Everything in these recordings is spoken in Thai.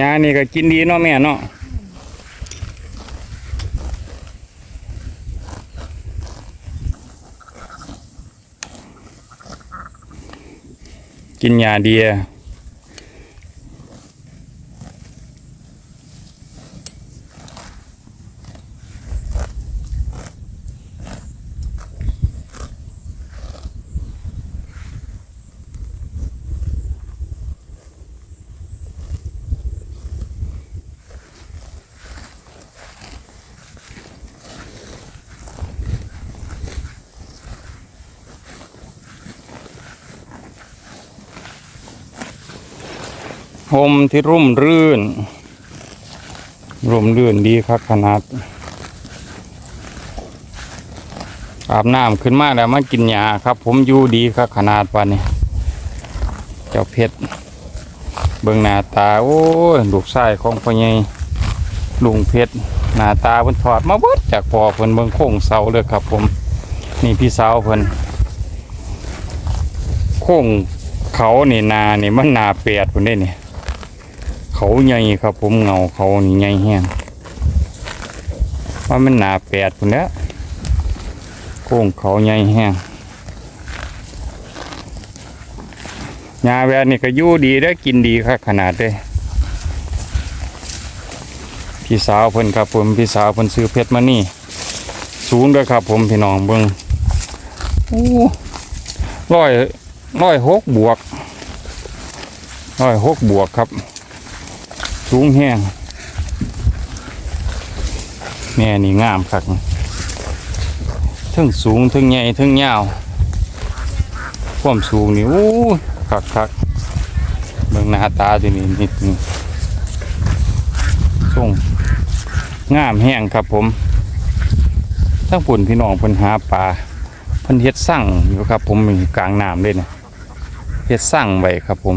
ยานี่ก็กินดีเนาะแม่เนาะกินยาดี อะโฮมที่ร่มรื่น ร่มรื่นดีครับขนาด อาบน้ำขึ้นมาแล้วมากินยาครับ ผมอยู่ดีครับขนาดวันนี้ เจ้าเพชรเบิ่งหน้าตา โอ้ยลูกชายของพ่อใหญ่ลุงเพชรหน้าตาเพิ่นถอดมาเบิดจากพอเพิ่นเบิ่งโค้งเสาเลยครับ ผม นี่พี่สาวเพิ่นโค้งเขานี่นานี่มันนาเปียดพุ่นได้นี่ เขาใหญ่ครับ ผมเงาเขานี่ใหญ่แห้งว่ามันหนาแปดพุ่นแหล้วโค้งเขาใหญ่แห้งยาแวดนี่ก็ยู่ดีได้กินดีครับขนาดเลยพี่สาวเพิ่นครับผมพี่สาวเพิ่นซื้อเพชรมานี่ สูงด้วยครับผมพี่น้องเบิ่งโอ้ร้อยร้อยหกบวกร้อยหกบวกครับ สูงแห้งแม่นี่งามคักทั้งสูงทั้งใหญ่ทั้งยาวความสูงนี่โอ้ยคักคักเบิ่งหน้าตาตัวนี้นิดนึงส่งงามแห้งครับผมทั้งปุ่นพี่น้องเพิ่นหาปลาเพิ่นเฮ็ดสั่งอยู่ครับผมกลางน้ำเลยนะเฮ็ดสั่งไว้ครับผม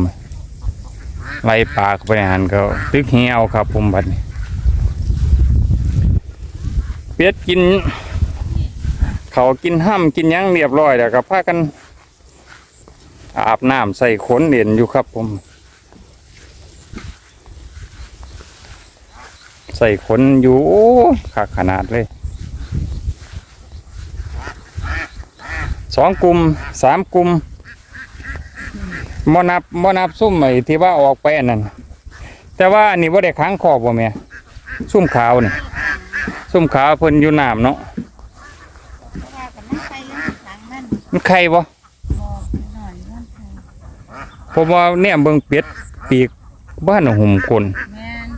ไล่ปลาเข้าไปหันก็ตึกเหี่ยวครับผมบัดนี้เป็ดกิน เขากินห้ำกินยังเรียบร้อยแล้วก็พากันอาบน้ำใส่ขนเหรียญอยู่ครับผม ใส่ขนอยู่ขาขนาดเลยสองกลุ่มสามกลุ่ม มนับมนับซุ่มไอ้ที่ว่าออกไปอันนั้นแต่ว่าอันนี้ว่าได้ค้างคอบบ่แม่ซุ่มขาวนี่ซุ่มขาวเพิ่นอยู่น้ำเนาะว่ากันนั่งไปยังหลังนั่นมันไข่บ่มองหน่อยนั่นไทยผมว่าเนี่ยเบิ่งเป็ดปีกบ้านหุ่มคนแม่น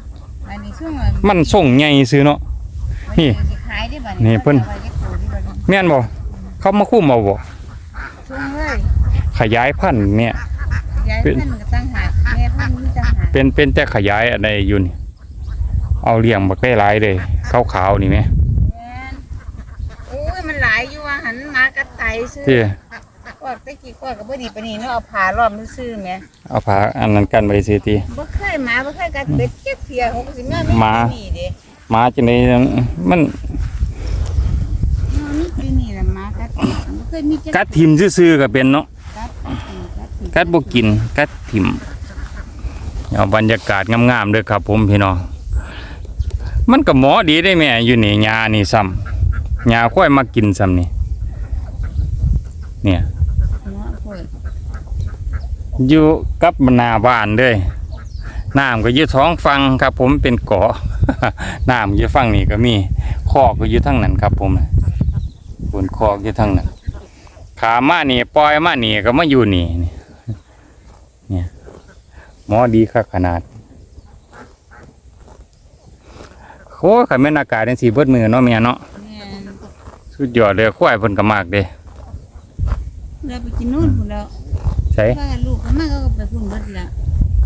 อันนี้ช่วงมันส่งใหญ่ซื้อเนาะนี่ขายได้บัดนี่เพิ่นอาไว้จะโตที่บัดนี้แม่นบ่เขามาคุ้มเอาบ่ช่วงเลยขยายพันธุ์เนี่ย ยายเป็นเพิ่นก็ตั้งหากแม่เพิ่นมีตั้งหากเป็นเป็นแต่ขยายอะไรอยู่นี่เอาเลี้ยงบักได้หลายเลยขาวๆนี่แหมแม่นโอ้ยมันหลายอยู่ว่าหันมากระไตซื้อที่กวาดตะกี้กวาดก็บ่ดีปานนี้เนาะเอาผ้าล้อมซื่อๆแหมเอาผ้าอันนั้นกันไว้สิติบ่เคยหมาบ่เคยกัดเป็ดเจ็บเพียเขาก็สิมาหมานี่เด้หมาจังไดมันเนาะนี่คือนี่แหละหมากัดเป็ดบ่เคยมีจักัดทิมซื่อๆก็เป็นเนาะ กัดกัดกัดบกินกัดถิ่มเอาบรรยากาศงามๆเด้อครับ ผมพี่น้องมันก็หมอดีได้แม่อยู่นี่ยานี่ซ้ำยาค่อยมากินซ้ำนี่เนี่ยเนาะเพิ่นอยู่กับนาบ้านเลยน้ำก็อยู่ท้องฟังครับ ผมเป็นเกาะน้ำอยู่ฝั่งนี้ก็มีคอกก็อยู่ทั้งนั้นครับ ผมบนคอกอยู่ทั้งนั้นขามานี่ปล่อยมานี่ก็มาอยู่นี่นี่ หมอดีครับขนาดโอ้ยขันแม่นอากาศเป็นสีเบิดมือเนาะเมียเนาะแม่นสุดยอดเลยควายเพิ่นก็มากเด้เราไปกินนู่นพุ่นแล้วใช่ถ้าลูกเขามาเขาก็ไปพุ่นเบิดแล้ว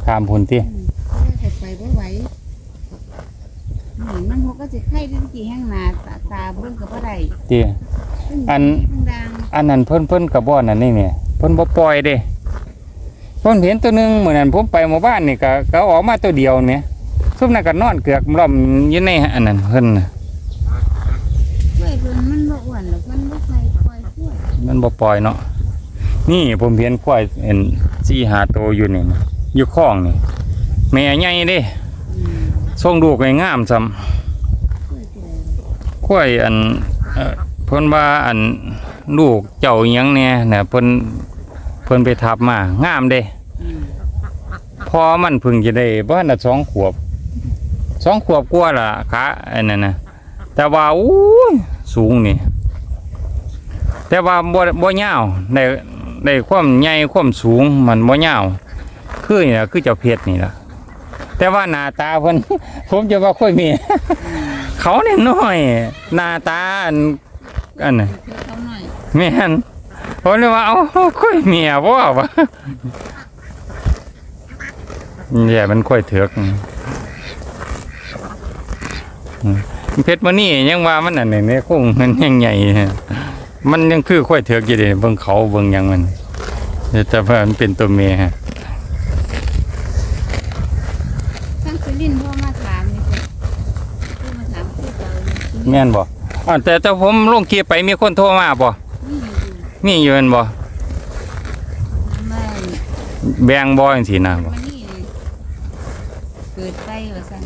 ตามพุ่นที่อืมเขาก็ไปบ่ไหวนี่มันเขาก็สิไข้ที่กี่แห้งหนาตาตาเบิ่งก็บ่ได้ที่อันข้างดังอันนั้นเพิ่นเพิ่นกับบ่อนั่นนี่เนี่ยเพิ่นบ่ปล่อยเด้ เพิ่นเห็นตัวหนึงเหมือนนั้นผมไปหมู่บ้านนี่ก็ก็ออกมาตัวเดียวเนี่ยซุมนั้นก็นอนเกือกล่อมอยู่ในอันนั้นเพิ่นน่ะกล้วยเพิ่นมันบ่อ้วนแล้วเพิ่นบ่ใส่ปล่อยกล้วยมันบ่ปล่อยเนาะนี่ผมเห็นควายเห็นสี่หาตัวอยู่นี่นะอยู่คลองนี่แม่ใหญ่เด้แส่งลูกให้งามซ้ำกล้วยตัวใดข้อยอันเอ่อเพิ่นว่าอันลูกเจ้าอิหยังแหน่น่ะเพิ่นเพิ่นไปทับมางามเด้อืมพอมันเพิ่งจะได้บ้านน่ะสองขวบสองขวบกว่าล่ะขาอันนั้นน่ะแต่ว่าอู้ยสูงนี่ แต่ว่าบ่บ่ยาวได้ได้ความใหญ่ความสูงมันบ่ยาวคือนี่ล่ะคือเจ้าเพชรนี่ล่ะแต่ว่าหน้าตาเพิ่นผมจะว่าค่อยมี เขาเนี่ยน้อยหน้าตาอันอันน่ะเพื่อเขาหน่อยแม่น ผมเลยว่าเอาค่อยเมียบ่วะเนี่ยมันค่อยเถือกอืมเพชรมานี่ยังว่ามันอันนี้เนี่ยคงมันยังใหญ่มันยังคือค่อยเถือกอยู่เดิเบิ่งเขาเบิ่งหยังมันแต่ว่ามันเป็นตัวเมียทั้งสุรินทร์พ่อมาถามนี่เพิ่นพ่อมาถามคือเจ้าอยู่ที่แม่นบ่อ่าแต่แต่ผมลงคลิปไปมีคนโทรมาบ่นี่อยู่ มีอยู่แม่นบ่ไม่แบ่งบ่จังซี่นะบ่มานี่เลยเกิดไปว่าซั่น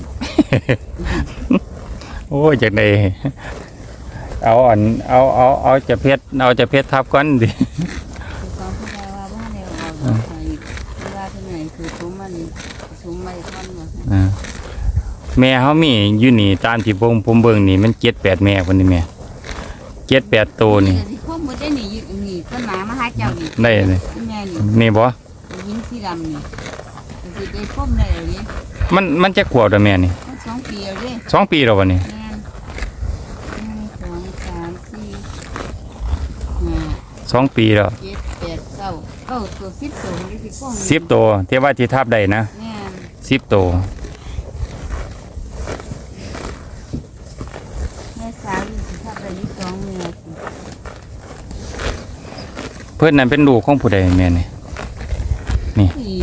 โอ้ยจากใดเอาอ่อนเอาเอาเอาจะเพชรเอาจะเพชรทับก่อนดิคือความเข้าใจว่าบ้านแนวเอาไปเวลาที่ไหนคือซุ้มมันซุ้มไม่ท่อนว่าซั่นอ่าแม่เขามีอยู่นี่ตามที่ผมผมเบิ่งนี่มันเจ็ดแปดแม่คนนี้แม่เจ็ดแปดตัวนี่ที่พ่ อมบ่ได้นี่อยู่นี่ต้นหมามาหาเจ้านี่ได้เลยแม่นี่นี่บ่หินสีดำนี่ก็สิได้พ่อมได้เลยมันมันจะขวบตัวแม่นี่มันสองปีแล้วเด้สองปีแล้ววันนี้แม่นหนึ่งสองสามสี่ห้าสองปีแล้วเจ็ดแปดเก้าเก้าตัวสิบตัวนี่สิพ่อมสิบตัวที่ว่าที่ทับได้นะแม่นสิบตัว แม่สาวอยู่สิทับได้ยี่สองเมียสิ เพื่อนนั้นเป็นลูกของผู้ใดแม่นี่อี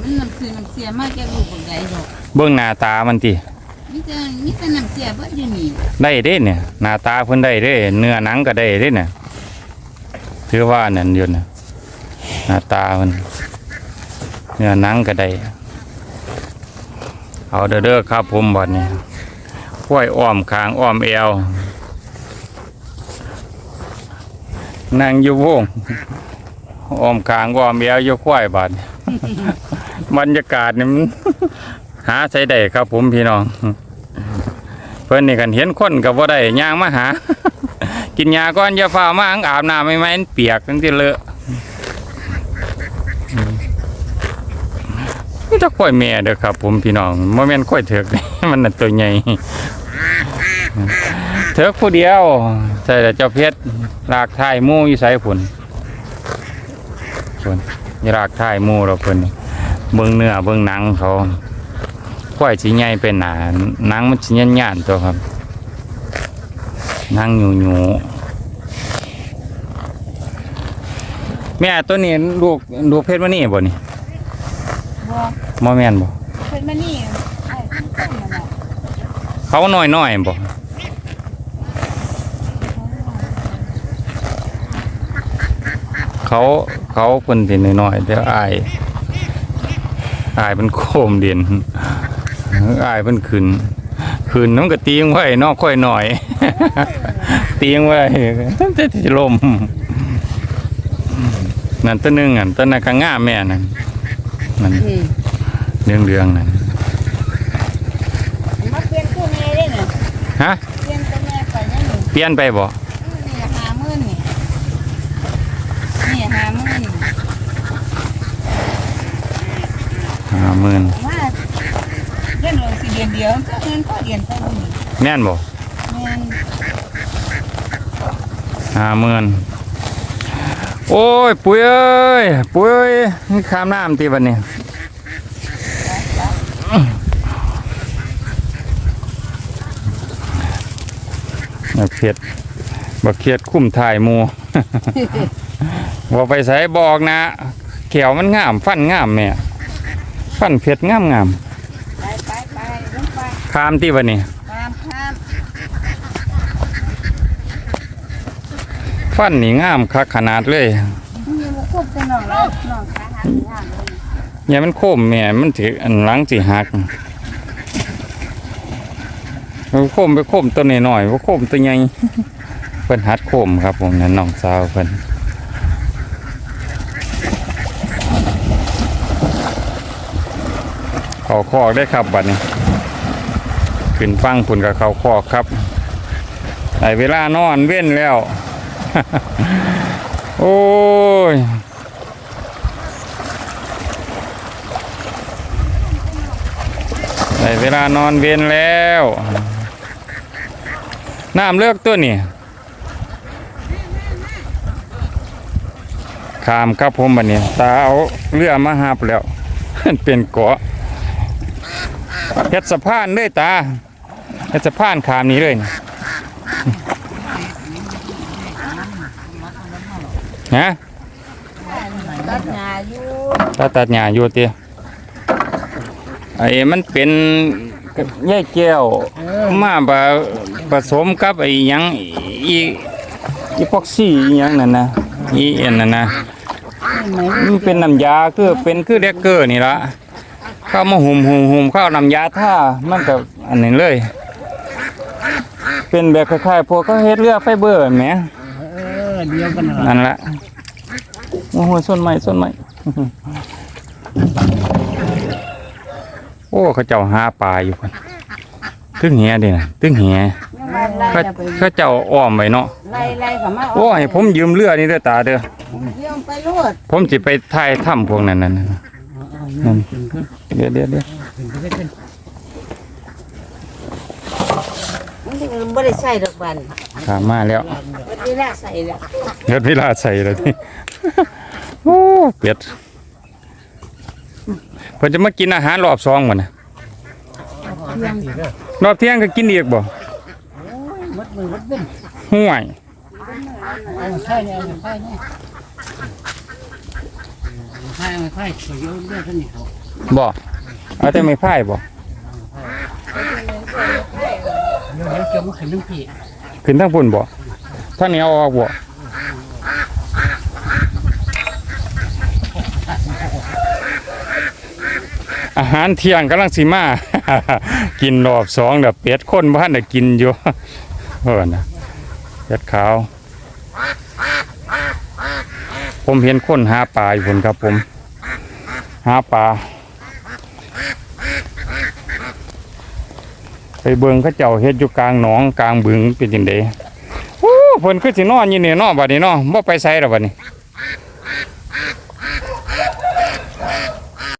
มันน้ำคือน้ำเสียมากแกลูกบักใดดอกเบิ่งหน้าตามันติมีแต่มีแต่น้ำเสียเบิดอยู่นี่ได้เด้เนี่ยหน้าตาเพิ่นได้เด้ เนื้อหนังก็ได้เด้เนี่ยถือว่านั่นอยู่นะหน้าตาเพิ่นเนื้อหนังก็ได้เอาเด้อเด้อครับผมบัดนี้ห้วยอ้อมคางอ้อมเอว นั่งอยู่วงอ้อมคางอ้อมเอวอยู่ควายบัดบรรยากาศนี่มันหาใช้ได้ครับ ผมพี่น้อง เพิ่นนี่กันเห็นคนกับว่าได้ย่างมาหา กินยาก่อนอย่าฟ้าวมาอังอาบน้ำไม่ไหมมันเปียกทั้งที่เลอะอืมนี่ถ้าค่อยแม่เด้อครับ ผมพี่น้องโมเมนค่อยเถือกมันน่ะตัวใหญ่ เถือกผู้เดียว ใส่แต่เจ้าเพชรรากท้ายหมู่อยู่ใส่ผุนผุนนี่รากท้ายหมู่เราเพิ่นนี่เบิ่งเนื้อเบิ่งหนังเขาค่อยสิใหญ่เป็นหนาหนังมันสิยันยานๆตัวครับหนังอยู่อยู่แม่ตัวนี้ลูกลูกเพชรมานี่บ่นี่บ่บ่แม่นบ่เพิ่นมานี่ไอ้ขึ้นต้นนั่นน่ะเขาน้อยน้อยๆบ่ เขาเขาเพิ่นสิน้อยๆแต่อายอายเป็นโคมเด่นอายเพิ่นขึ้นขึ้นน้ำก็ตีงไว้เนอกค่อยหน่อย ตีงไว้จะสิลมนั่นตัวหนึงอันตัวนั้นก็งามแม่นั่นนั่นอืมเรื่องเรื่องๆนั่นมาเปลี่ยนตัวแม่ได้น่ะฮะเปลี่ยนตัวแม่ไปยังนี่เปลี่ยนไปบ่ นี่หามื่นนี่นี่หามื่น ห้าหมื่นว่าเดือนหนึ่งสิเดือนเดียวก็เงินก็เดือนเท่านี้แม่นบ่แม่นห้าหมื่นโอ้ยปุ้ยเอ้ยปุ้ยเอ้ยนี่ข้ามน้ำตีบันนี้บักเขียดบักเขียดคุ้มถ่ายหมูว่าไปใส่บอกนะเขียวมันงาม ฟันงามแม่ ฟันเผ็ดงามงามไปไปไปลงไปข้ามตีบันนี้ข้ามข้ามฟันนี่งามคักขนาดเลยนี่มาควบกันหน่องเลยหน่องขาหักหักเลยอย่ามันโคมแม่มันถืออันหลังสิหักโคมไปโคมตัวน้อยๆว่าโคมตัวใหญ่เพิ่นหัดโคมครับผมนั่นน้องสาวเพิ่น เขาคอกได้ครับบัดนี้ ขึ้นฟังพุ่นกับเขาคอกครับได้เวลานอนเว้นแล้ว โอ้ยได้เวลานอนเวียนแล้วน้ำเลือกตัวนี่ขามครับผมบันนี้ตาเอาเรือมาหับแล้ว เป็นเกาะ เฮ็ดสะพานเลยตาเฮ็ดสะพานขามนี้เลยนะฮะตัดหญ้าอยู่ตาตัดหญ้าอยู่เตียไอ้มันเป็นแย่แก้วมาบะผสมกับไอ้หยังอีอีพ็อกซี่อีหยังนั่นนะอีเอ็นนั่นนะมันเป็นน้ำยาคือเป็นคือเด็กเกอร์นี่ละ ข้ามาหุ่มหุ่มหุ่มเข้าน้ำยาท่ามันกับอันนี้เลย เป็นแบบคล้ายๆพวกเขาเฮ็ดเรือไฟเบอร์แหมเออเดียวกันนั่นล่ะนั่นละโอ้โหส้นไม้ส้นไม้โอ้เขาเจ้าหาปลาอยู่คนตึ้งเหียเดินะตึ้งเหียยังว่าไล่เขาจะไปเขาเจ้าอ้อมไว้เนาะไล่ไล่เขามาโอ้ให้ผมยืมเรือนี่เด้อตาเด้อเยี่ยมไปโลดผมสิไปถ่ายถ้ำพวกนั้นนั่น น่ะนั่นขึ้นขึ้นเดี๋ยวเดี๋ยวเดี๋ยวขึ้นขึ้นขึ้นมันถึงบ่ได้ใส่ดอกบันขามมาแล้วมันได้ละใส่แล้วเงินเวลาใส่แล้วนี่โอ้เป็ดเพิ่นจะมากินอาหารรอบสองบ่น่ะตีเด้อรอบเที่ยงก็กินอีกบ่มัดมื อมัดเบ้นห่วยเอาใช่เนี่ยเอาใช่เนี่ยใช่ไม่ใช่ขอยกเรื่องนี้เขาบ่เอาแต่ไม่พ่ายบ่เดี๋ยวเดี๋ยวจมขึ้นน้ำผีขึ้นทั้งพุ่นบ่ท่างนี้เอาออกบ่อาหารเที่ยงกำลังสิมา กินรอบสองเด้อเป็ดคนบ้านได้กินอยู่เออนะเป็ดขาว ผมเห็นคนหาปลาอยู่คนครับผม หาปลาไปเบิงเขาเจ้าเฮ็ดอยู่กลางหนองกลางบึงเป็นจังไดโอ้เพิ่นคือสินอนอยู่นี่เนาะบัดนี้เนาะบ่ไปไสดอกบัดนี้